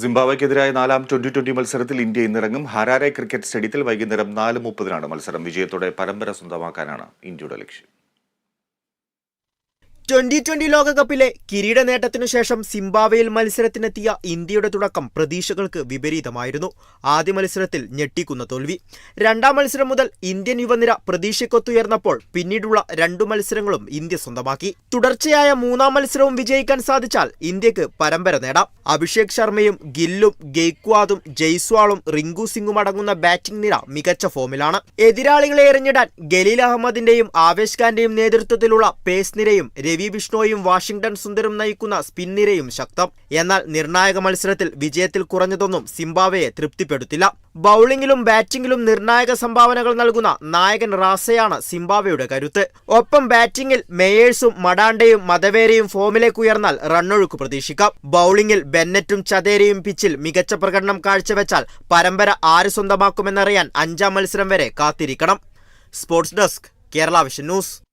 സിംബാബ്വെക്കെതിരായ നാലാം twenty twenty മത്സരത്തിൽ India ഇന്നിറങ്ങും. ഹരാരെ ക്രിക്കറ്റ് സ്റ്റേഡിയത്തിൽ വൈകുന്നേരം നാല് മുപ്പതിനാണ് മത്സരം. വിജയത്തോടെ പരമ്പര സ്വന്തമാക്കാനാണ് ഇന്ത്യയുടെ ലക്ഷ്യം. ട്വന്റി ട്വന്റി ലോകകപ്പിലെ കിരീട നേട്ടത്തിനു ശേഷം സിംബാബ്വേയിൽ മത്സരത്തിനെത്തിയ ഇന്ത്യയുടെ തുടക്കം പ്രതീക്ഷകൾക്ക് വിപരീതമായിരുന്നു. ആദ്യ മത്സരത്തിൽ ഞെട്ടിക്കുന്ന തോൽവി. രണ്ടാം മത്സരം മുതൽ ഇന്ത്യൻ യുവനിര പ്രതീക്ഷയ്ക്കൊത്തുയർന്നപ്പോൾ പിന്നീടുള്ള രണ്ടു മത്സരങ്ങളും ഇന്ത്യ സ്വന്തമാക്കി. തുടർച്ചയായ മൂന്നാം മത്സരവും വിജയിക്കാൻ സാധിച്ചാൽ ഇന്ത്യയ്ക്ക് പരമ്പര നേടാം. അഭിഷേക് ശർമ്മയും ഗില്ലും ഗെയ്ക്വാദും ജയ്സ്വാളും റിങ്കു സിംഗും അടങ്ങുന്ന ബാറ്റിംഗ് നിര മികച്ച ഫോമിലാണ്. എതിരാളികളെ എറിഞ്ഞിടാൻ ഗലീൽ അഹമ്മദിന്റെയും ആവേശ് ഖാന്റെയും നേതൃത്വത്തിലുള്ള പേസ് നിരയും രവി ബിഷ്ണോയും വാഷിംഗ്ടൺ സുന്ദരും നയിക്കുന്ന സ്പിൻ നിരയും ശക്തം. എന്നാൽ നിർണായക മത്സരത്തിൽ വിജയത്തിൽ കുറഞ്ഞതൊന്നും സിംബാവയെ തൃപ്തിപ്പെടുത്തില്ല. ബൌളിംഗിലും ബാറ്റിംഗിലും നിർണായക സംഭാവനകൾ നൽകുന്ന നായകൻ റാസയാണ് സിംബാവയുടെ കരുത്ത്. ഒപ്പം ബാറ്റിംഗിൽ മേയേഴ്സും മഡാണ്ടയും മതവേരയും ഫോമിലേക്ക് ഉയർന്നാൽ റണ്ണൊഴുക്ക് പ്രതീക്ഷിക്കാം. ബൌളിംഗിൽ ബെന്നറ്റും ചതേരയും പിച്ചിൽ മികച്ച പ്രകടനം കാഴ്ചവെച്ചാൽ പരമ്പര ആര് സ്വന്തമാക്കുമെന്നറിയാൻ അഞ്ചാം മത്സരം വരെ കാത്തിരിക്കണം. Sports desk Kerala vision news.